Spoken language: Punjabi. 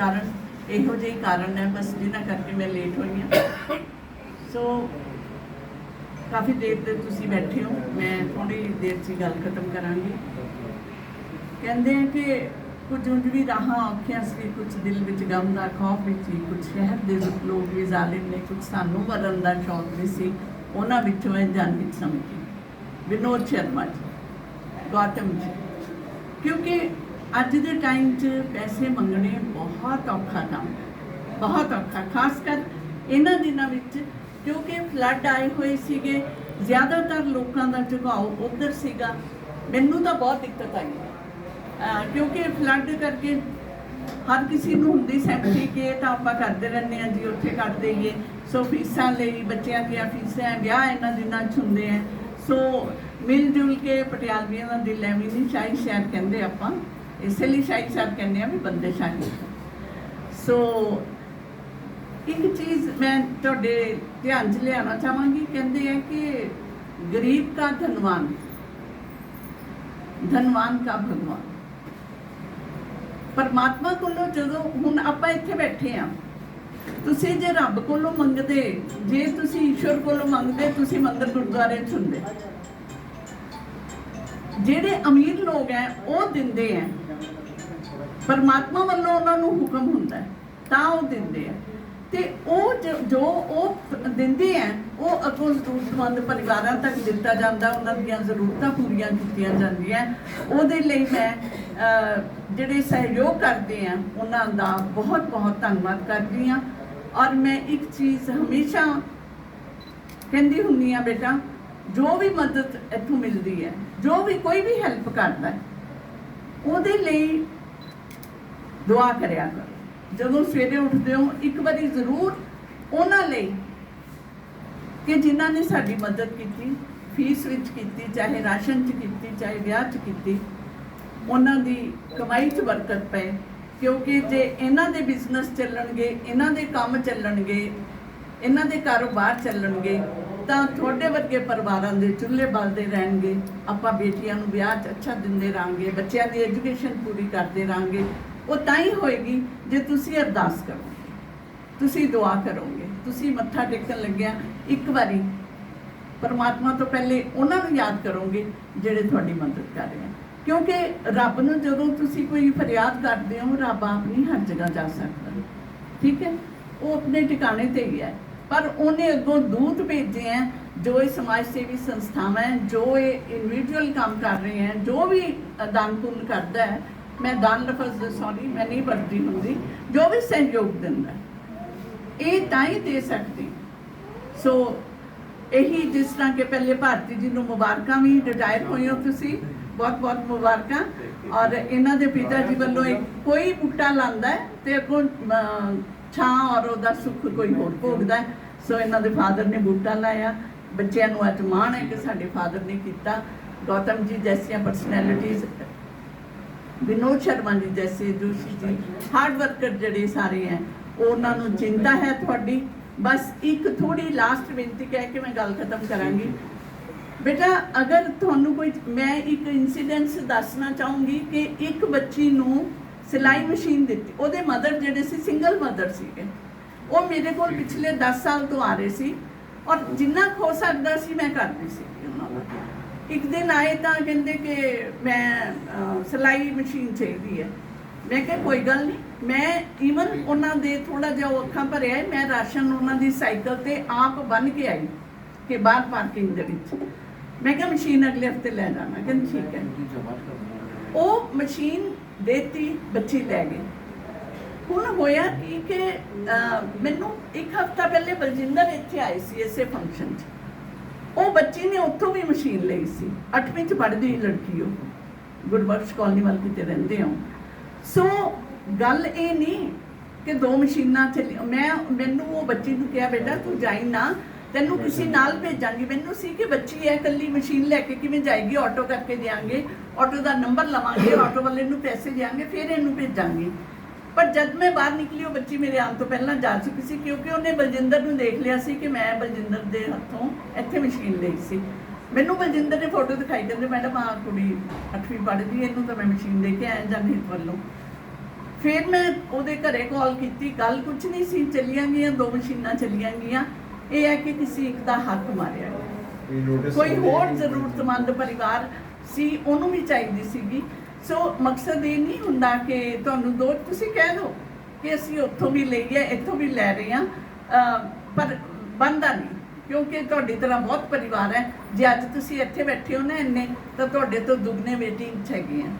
ਕਾਰਨ, ਇਹੋ ਜਿਹੇ ਕਾਰਨ ਹੈ, ਬਸ ਜਿਹਨਾਂ ਕਰਕੇ ਮੈਂ ਲੇਟ ਹੋਈ ਹਾਂ। ਸੋ ਕਾਫੀ ਦੇਰ ਤੇ ਤੁਸੀਂ ਬੈਠੇ ਹੋ, ਮੈਂ ਥੋੜੀ ਦੇਰ 'ਚ ਗੱਲ ਖਤਮ ਕਰਾਂਗੀ। ਕਹਿੰਦੇ ਆ ਕਿ ਕੁਝ ਉਂਝ ਵੀ ਰਾਹਾਂ ਔਖੀਆਂ ਸੀ, ਕੁਝ ਦਿਲ ਵਿੱਚ ਗਮ ਦਾ ਖੌਫ ਵੀ ਸੀ ਕੁਝ ਸ਼ਹਿਰ ਦੇ ਲੋਕ ਵੀ ਜ਼ਾਲਿਮ ਨੇ, ਕੁਝ ਸਾਨੂੰ ਮਰਨ ਦਾ ਸ਼ੌਕ ਵੀ ਸੀ, ਉਹਨਾਂ ਵਿੱਚੋਂ ਇਹ ਜਾਨ ਵਿੱਚ ਸਮਝੀ। ਵਿਨੋਦ ਸ਼ਰਮਾ ਜੀ, ਗੌਤਮ ਜੀ, ਕਿਉਂਕਿ ਅੱਜ ਦੇ ਟਾਈਮ 'ਚ ਪੈਸੇ ਮੰਗਣੇ ਬਹੁਤ ਔਖਾ ਕੰਮ ਬਹੁਤ ਔਖਾ, ਖਾਸ ਕਰ ਇਹਨਾਂ ਦਿਨਾਂ ਵਿੱਚ, ਕਿਉਂਕਿ ਫਲੱਡ ਆਏ ਹੋਏ ਸੀਗੇ, ਜ਼ਿਆਦਾਤਰ ਲੋਕਾਂ ਦਾ ਝੁਕਾਓ ਉਧਰ ਸੀਗਾ। ਮੈਨੂੰ ਤਾਂ ਬਹੁਤ ਦਿੱਕਤ ਆਈ। ਕਿਉਂਕਿ ਫਲੱਡ ਕਰਕੇ ਹਰ ਕਿਸੇ ਨੂੰ ਹੁੰਦੀ ਸੈਂਪਟੀ ਕਿ ਤਾਂ ਆਪਾਂ ਕਰਦੇ ਰਹਿੰਦੇ ਆ ਜੀ, ਉੱਥੇ ਕੱਢ ਦੇਈਏ। ਸੋ ਫੀਸਾਂ ਲਈ ਬੱਚਿਆਂ ਦੀਆਂ ਫੀਸਾਂ, ਵਿਆਹ ਇਹਨਾਂ ਦਿਨਾਂ 'ਚ ਹੁੰਦੇ ਆ। ਸੋ ਮਿਲ ਜੁਲ ਕੇ ਪਟਿਆਲਵੀਆਂ ਦਾ ਦਿਲ ਐਵੇਂ ਨਹੀਂ ਸ਼ਾਹੀ ਸ਼ਹਿਰ ਕਹਿੰਦੇ ਆਪਾਂ। ਇਸੇ ਲਈ ਸ਼ਾਹੀ ਸ਼ਹਿਰ ਕਹਿੰਦੇ ਆ ਵੀ ਬੰਦੇ ਸ਼ਾਹੀ ਸੋ ਇੱਕ ਚੀਜ਼ ਮੈਂ ਤੁਹਾਡੇ ਧਿਆਨ 'ਚ ਲਿਆਉਣਾ ਚਾਹਾਂਗੀ, ਕਹਿੰਦੇ ਆ ਕਿ ਗਰੀਬ ਦਾ ਧਨਵਾਨ ਧਨਵਾਨ ਦਾ ਭਗਵਾਨ। ਪਰਮਾਤਮਾ ਕੋਲੋਂ ਜਦੋਂ ਹੁਣ ਆਪਾਂ ਇੱਥੇ ਬੈਠੇ ਆ, ਤੁਸੀਂ ਜੇ ਰੱਬ ਕੋਲੋਂ ਮੰਗਦੇ, ਜੇ ਤੁਸੀਂ ਈਸ਼ਵਰ ਕੋਲੋਂ ਮੰਗਦੇ, ਤੁਸੀਂ ਮੰਦਰ ਗੁਰਦੁਆਰੇ 'ਚ ਹੁੰਦੇ। ਜਿਹੜੇ ਅਮੀਰ ਲੋਕ ਹੈ, ਉਹ ਦਿੰਦੇ ਹੈ। ਪਰਮਾਤਮਾ ਵੱਲੋਂ ਉਹਨਾਂ ਨੂੰ ਹੁਕਮ ਹੁੰਦਾ ਤਾਂ ਉਹ ਦਿੰਦੇ ਆ ਤੇ ਉਹ ਜੋ- ਉਹ ਦਿੰਦੇ ਆ ਉਹ ਅੱਗੋਂ ਜ਼ਰੂਰਤਮੰਦ ਪਰਿਵਾਰਾਂ ਤੱਕ ਦਿੱਤਾ ਜਾਂਦਾ, ਉਹਨਾਂ ਦੀਆਂ ਜ਼ਰੂਰਤਾਂ ਪੂਰੀਆਂ ਕੀਤੀਆਂ ਜਾਂਦੀਆਂ ਉਹਦੇ ਲਈ ਮੈਂ ਜਿਹੜੇ ਸਹਿਯੋਗ ਕਰਦੇ ਆ ਉਹਨਾਂ ਦਾ ਬਹੁਤ ਬਹੁਤ ਧੰਨਵਾਦ ਕਰਦੀ ਆ ਔਰ ਮੈਂ ਇੱਕ ਚੀਜ਼ ਹਮੇਸ਼ਾ ਕਹਿੰਦੀ ਹੁੰਨੀ ਆ ਬੇਟਾ ਜੋ ਵੀ ਮਦਦ ਇੱਥੋਂ ਮਿਲਦੀ ਹੈ, ਜੋ ਵੀ ਕੋਈ ਵੀ ਹੈਲਪ ਕਰਦਾ ਹੈ, ਉਹਦੇ ਲਈ ਦੁਆ ਕਰਿਆ ਕਰੋ। ਜਦੋਂ ਸਵੇਰੇ ਉੱਠਦੇ ਹੋ, ਇੱਕ ਵਾਰੀ ਜ਼ਰੂਰ ਉਹਨਾਂ ਲਈ ਕਿ ਜਿਨ੍ਹਾਂ ਨੇ ਸਾਡੀ ਮਦਦ ਕੀਤੀ, ਫੀਸ ਵਿੱਚ ਕੀਤੀ, ਚਾਹੇ ਰਾਸ਼ਨ 'ਚ ਕੀਤੀ, ਚਾਹੇ ਵਿਆਹ 'ਚ ਕੀਤੀ, ਉਹਨਾਂ ਦੀ ਕਮਾਈ 'ਚ ਬਰਕਤ ਪਏ। ਕਿਉਂਕਿ ਜੇ ਇਹਨਾਂ ਦੇ ਬਿਜ਼ਨਸ ਚੱਲਣਗੇ, ਇਹਨਾਂ ਦੇ ਕੰਮ ਚੱਲਣਗੇ, ਇਹਨਾਂ ਦੇ ਕਾਰੋਬਾਰ ਚੱਲਣਗੇ ਤਾਂ ਤੁਹਾਡੇ ਵਰਗੇ ਪਰਿਵਾਰਾਂ ਦੇ ਚੁੱਲ੍ਹੇ ਬਲਦੇ ਰਹਿਣਗੇ। ਆਪਾਂ ਬੇਟੀਆਂ ਨੂੰ ਵਿਆਹ 'ਚ ਅੱਛਾ ਦਿੰਦੇ ਰਾਂਗੇ, ਬੱਚਿਆਂ ਦੀ ਐਜੂਕੇਸ਼ਨ ਪੂਰੀ ਕਰਦੇ ਰਾਂਗੇ। ਉਹ ਤਾਂ ਹੀ ਹੋਏਗੀ ਜੇ ਤੁਸੀਂ ਅਰਦਾਸ ਕਰੋਗੇ ਤੁਸੀਂ ਦੁਆ ਕਰੋਗੇ। ਤੁਸੀਂ ਮੱਥਾ ਟੇਕਣ ਲੱਗਿਆ ਇੱਕ ਵਾਰੀ ਪਰਮਾਤਮਾ ਤੋਂ ਪਹਿਲੇ ਉਹਨਾਂ ਨੂੰ ਯਾਦ ਕਰੋਗੇ ਜਿਹੜੇ ਤੁਹਾਡੀ ਮਦਦ ਕਰ ਰਹੇ ਆ ਕਿਉਂਕਿ ਰੱਬ ਨੂੰ ਜਦੋਂ ਤੁਸੀਂ ਕੋਈ ਫਰਿਆਦ ਕਰਦੇ ਹੋ, ਰੱਬ ਆਪ ਨਹੀਂ ਹਰ ਜਗ੍ਹਾ ਜਾ ਸਕਦਾ। ਠੀਕ ਹੈ? ਉਹ ਆਪਣੇ ਟਿਕਾਣੇ ਤੇ ਹੀ ਹੈ। ਪਰ ਉਹਨੇ ਅੱਗੋਂ ਦੂਤ ਭੇਜੇ ਹੈ, ਜੋ ਇਹ ਸਮਾਜ ਸੇਵੀ ਸੰਸਥਾਵਾਂ ਹੈ, ਜੋ ਇਹ ਇੰਡੀਵਿਜੂਅਲ ਕੰਮ ਕਰ ਰਹੇ ਹੈ, ਜੋ ਵੀ ਦਾਨ ਪੁੰਨ ਕਰਦਾ ਹੈ, ਮੈਂ ਦਾਨ ਲਫ਼ਜ਼ ਸੌਰੀ ਮੈਂ ਨਹੀਂ ਵਰਤੀ ਹੁੰਦੀ, ਜੋ ਵੀ ਸਹਿਯੋਗ ਦਿੰਦਾ ਇਹ ਤਾਂ ਹੀ ਦੇ ਸਕਦੀ। ਸੋ ਇਹੀ ਜਿਸ ਤਰ੍ਹਾਂ ਕਿ ਪਹਿਲੇ ਭਾਰਤੀ ਜੀ ਨੂੰ ਮੁਬਾਰਕਾਂ ਵੀ ਰਿਟਾਇਰ ਹੋਏ ਹੋ ਤੁਸੀਂ, ਬਹੁਤ ਬਹੁਤ ਮੁਬਾਰਕਾਂ। ਔਰ ਇਹਨਾਂ ਦੇ ਪਿਤਾ ਜੀ ਵੱਲੋਂ ਇੱਕ ਕੋਈ ਬੂਟਾ ਲਾਂਦਾ ਹੈ, ਤੇ ਅੱਗੋਂ ਛਾਂ ਔਰ ਉਹਦਾ ਸੁੱਖ ਕੋਈ ਹੋਰ ਭੋਗਦਾ ਸੋ ਇਹਨਾਂ ਦੇ ਫਾਦਰ ਨੇ ਬੂਟਾ ਲਾਇਆ। ਬੱਚਿਆਂ ਨੂੰ ਅੱਜ ਹੈ ਕਿ ਸਾਡੇ ਫਾਦਰ ਨੇ ਕੀਤਾ। ਗੌਤਮ ਜੀ ਜੈਸੀਆਂ ਪਰਸਨੈਲਿਟੀਜ਼ ਵਿਨੋਦ ਸ਼ਰਮਾ ਜੀ ਜੈਸੇ ਜੋਸ਼ੀ ਜੀ ਹਾਰਡ ਵਰਕਰ ਜਿਹੜੇ ਸਾਰੇ ਹੈ, ਉਹਨਾਂ ਨੂੰ ਚਿੰਤਾ ਹੈ ਤੁਹਾਡੀ। ਬਸ ਇੱਕ ਥੋੜੀ ਲਾਸਟ ਬੇਨਤੀ ਕਹਿ ਕੇ ਮੈਂ ਗੱਲ ਖਤਮ ਕਰਾਂਗੀ। ਬੇਟਾ, ਅਗਰ ਤੁਹਾਨੂੰ ਕੋਈ, ਮੈਂ ਇੱਕ ਇਨਸੀਡੈਂਸ ਦੱਸਣਾ ਚਾਹੂੰਗੀ ਕਿ ਇੱਕ ਬੱਚੀ ਨੂੰ ਸਿਲਾਈ ਮਸ਼ੀਨ ਦਿੱਤੀ। ਉਹਦੇ ਮਦਰ ਜਿਹੜੇ ਸੀ ਸਿੰਗਲ ਮਦਰ ਸੀਗੇ। ਉਹ ਮੇਰੇ ਕੋਲ ਪਿਛਲੇ 10 ਸਾਲ ਤੋਂ ਆ ਰਹੇ ਸੀ। ਔਰ ਜਿੰਨਾ ਹੋ ਸਕਦਾ ਸੀ ਮੈਂ ਕਰਦੀ ਸੀ ਉਹਨਾਂ ਦਾ ਇੱਕ ਦਿਨ ਆਏ ਤਾਂ ਕਹਿੰਦੇ ਕਿ ਮੈਂ ਸਿਲਾਈ ਮਸ਼ੀਨ ਚਾਹੀਦੀ ਹੈ। ਮੈਂ ਕਿਹਾ ਕੋਈ ਗੱਲ ਨਹੀਂ। ਮੈਂ ਈਵਨ ਉਹਨਾਂ ਦੇ ਥੋੜਾ ਜਿਹਾ ਉਹ ਅੱਖਾਂ ਭਰਿਆ ਮੈਂ ਰਾਸ਼ਨ ਉਹਨਾਂ ਦੀ ਸਾਈਕਲ ਤੇ ਆਪ ਬੰਨ ਕੇ ਆਈ ਕਿ ਬਾਹਰ ਪਾਰਕਿੰਗ ਦੇ ਵਿੱਚ। ਮੈਂ ਕਿਹਾ ਮਸ਼ੀਨ ਅਗਲੇ ਹਫ਼ਤੇ ਲੈ ਜਾਣਾ। ਕਹਿੰਦੇ ਠੀਕ ਹੈ। ਉਹ ਮਸ਼ੀਨ ਦੇਤੀ, ਬੱਚੀ ਲੈ ਗਈ। ਹੁਣ ਹੋਇਆ ਕੀ ਕਿ ਮੈਨੂੰ ਇੱਕ ਹਫਤਾ ਪਹਿਲੇ ਬਲਜਿੰਦਰ ਇੱਥੇ ਆਏ ਸੀ ਇਸੇ ਫੰਕਸ਼ਨ 'ਚ। ਉਹ ਬੱਚੀ ਨੇ ਉੱਥੋਂ ਵੀ ਮਸ਼ੀਨ ਲਈ ਸੀ। 8ਵੀਂ 'ਚ ਪੜ੍ਹਦੀ ਲੜਕੀ ਉਹ। ਗੁਰਬਖਸ਼ ਕਾਲਨੀ ਵੱਲ ਕਿਤੇ ਰਹਿੰਦੇ ਹੋ ਸੋ ਗੱਲ ਇਹ ਨਹੀਂ ਕਿ ਦੋ ਮਸ਼ੀਨਾਂ ਚੱਲੀ ਮੈਂ, ਮੈਨੂੰ ਉਹ ਬੱਚੀ ਨੂੰ ਕਿਹਾ, ਬੇਟਾ ਤੂੰ ਜਾਈ ਨਾ। ਤੈਨੂੰ ਕਿਸੇ ਨਾਲ ਭੇਜਾਂਗੀ। ਮੈਨੂੰ ਸੀ ਕਿ ਬੱਚੀ ਹੈ ਇਕੱਲੀ ਮਸ਼ੀਨ ਲੈ ਕੇ ਕਿਵੇਂ ਜਾਏਗੀ? ਆਟੋ ਕਰਕੇ ਦਿਆਂਗੇ। ਆਟੋ ਦਾ ਨੰਬਰ ਲਵਾਂਗੇ ਆਟੋ ਵਾਲੇ ਨੂੰ ਪੈਸੇ ਦਿਆਂਗੇ ਫਿਰ ਇਹਨੂੰ ਭੇਜਾਂਗੇ। ਪਰ ਜਦ ਮੈਂ ਬਾਹਰ ਨਿਕਲੀ ਉਹ ਬੱਚੀ ਮੇਰੇ ਆਉਣ ਤੋਂ ਪਹਿਲਾਂ ਜਾ ਚੁੱਕੀ ਸੀ ਕਿਉਂਕਿ ਉਹਨੇ ਬਲਜਿੰਦਰ ਨੂੰ ਦੇਖ ਲਿਆ ਸੀ ਕਿ ਮੈਂ ਬਲਜਿੰਦਰ ਦੇ ਹੱਥੋਂ ਇੱਥੇ ਮਸ਼ੀਨ ਲਈ ਸੀ। ਮੈਨੂੰ ਬਲਜਿੰਦਰ ਨੇ ਫੋਟੋ ਦਿਖਾਈ ਕਹਿੰਦੇ ਮੈਡਮ ਆ ਕੁੜੀ 8ਵੀਂ ਪੜ੍ਹਦੀ ਇਹਨੂੰ ਤਾਂ ਮੈਂ ਮਸ਼ੀਨ ਦੇ ਕੇ ਆਇਆ ਜਨਹਿਤ ਵੱਲੋਂ। ਫਿਰ ਮੈਂ ਉਹਦੇ ਘਰੇ ਕਾਲ ਕੀਤੀ ਗੱਲ ਕੁਝ ਨਹੀਂ ਸੀ ਚੱਲੀਆਂ ਗਈਆਂ ਦੋ ਮਸ਼ੀਨਾਂ ਚੱਲੀਆਂ ਗਈਆਂ। ਇਹ ਹੈ ਕਿ ਕਿਸੇ ਇੱਕ ਦਾ ਹੱਕ ਮਾਰਿਆ। ਗਿਆ ਕੋਈ ਹੋਰ ਜ਼ਰੂਰਤਮੰਦ ਪਰਿਵਾਰ ਸੀ ਉਹਨੂੰ ਵੀ ਚਾਹੀਦੀ ਸੀਗੀ। ਸੋ ਮਕਸਦ ਇਹ ਨਹੀਂ ਹੁੰਦਾ ਕਿ ਤੁਹਾਨੂੰ ਦੋ ਤੁਸੀਂ ਕਹਿ ਦਿਓ ਕਿ ਅਸੀਂ ਉੱਥੋਂ ਵੀ ਲਈਏ ਇੱਥੋਂ ਵੀ ਲੈ ਰਹੇ ਹਾਂ। ਪਰ ਬੰਦਾ ਨਹੀਂ ਕਿਉਂਕਿ ਤੁਹਾਡੀ ਤਰ੍ਹਾਂ ਬਹੁਤ ਪਰਿਵਾਰ ਹੈ। ਜੇ ਅੱਜ ਤੁਸੀਂ ਇੱਥੇ ਬੈਠੇ ਹੋ ਨਾ ਇੰਨੇ ਤਾਂ ਤੁਹਾਡੇ ਤੋਂ ਦੁੱਗਣੇ ਵੇਟਿੰਗ ਚ ਹੈਗੇ ਆ।